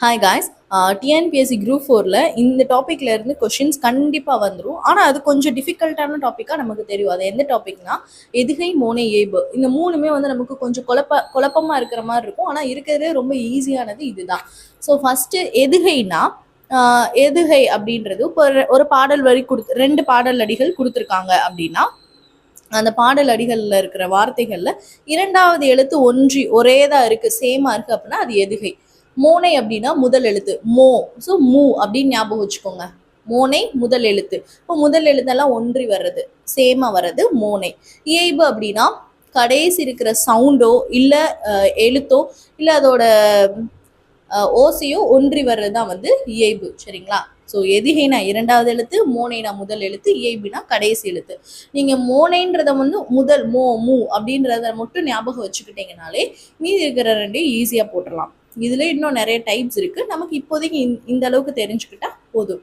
Hi guys TNPSC group ஃபோரில் இந்த டாப்பிக்ல இருந்து கொஷின்ஸ் கண்டிப்பாக வந்துடும் ஆனால் அது கொஞ்சம் டிஃபிகல்ட்டான டாப்பிக்காக நமக்கு தெரியும். அது எந்த டாபிக்னா எதுகை மோனை ஏபு. இந்த மூணுமே வந்து நமக்கு கொஞ்சம் குழப்ப குழப்பமாக இருக்கிற மாதிரி இருக்கும். ஆனால் இருக்கிறதே ரொம்ப ஈஸியானது இதுதான். ஸோ ஃபஸ்ட்டு எதுகைனா எதுகை அப்படின்றது இப்போ ஒரு- ஒரு பாடல் வரி கொடுத்து ரெண்டு பாடல் அடிகள் கொடுத்துருக்காங்க அப்படின்னா அந்த பாடல் அடிகளில் இருக்கிற வார்த்தைகளில் இரண்டாவது எழுத்து ஒன்றி ஒரே தான் இருக்குது சேமாக இருக்குது அப்படின்னா அது எதுகை. மோனை அப்படின்னா முதல் எழுத்து. மோ. ஸோ மூ அப்படின்னு ஞாபகம் வச்சுக்கோங்க. மோனை முதல் எழுத்து. இப்போ முதல் எழுத்தெல்லாம் ஒன்றி வர்றது. சேமாக வர்றது மோனை. இயைபு அப்படின்னா கடைசி இருக்கிற சவுண்டோ இல்லை எழுத்தோ இல்லை அதோட ஓசையோ ஒன்றி வர்றது தான் வந்து இயைபு. சரிங்களா? ஸோ எதிகைனா இரண்டாவது எழுத்து மோனைனா முதல் எழுத்து இயைபுனா கடைசி எழுத்து. நீங்கள் மோனைன்றத வந்து முதல் மோ மூ அப்படின்றத மட்டும் ஞாபகம் வச்சுக்கிட்டீங்கனாலே மீதி இருக்கிற ரெண்டையும் ஈஸியாக போட்டுடலாம் இதில் இன்னும் நிறைய டைப்ஸ் இருக்குது நமக்கு இப்போதைக்கு இந்த- இந்த அளவுக்கு தெரிஞ்சுக்கிட்டா போதும்.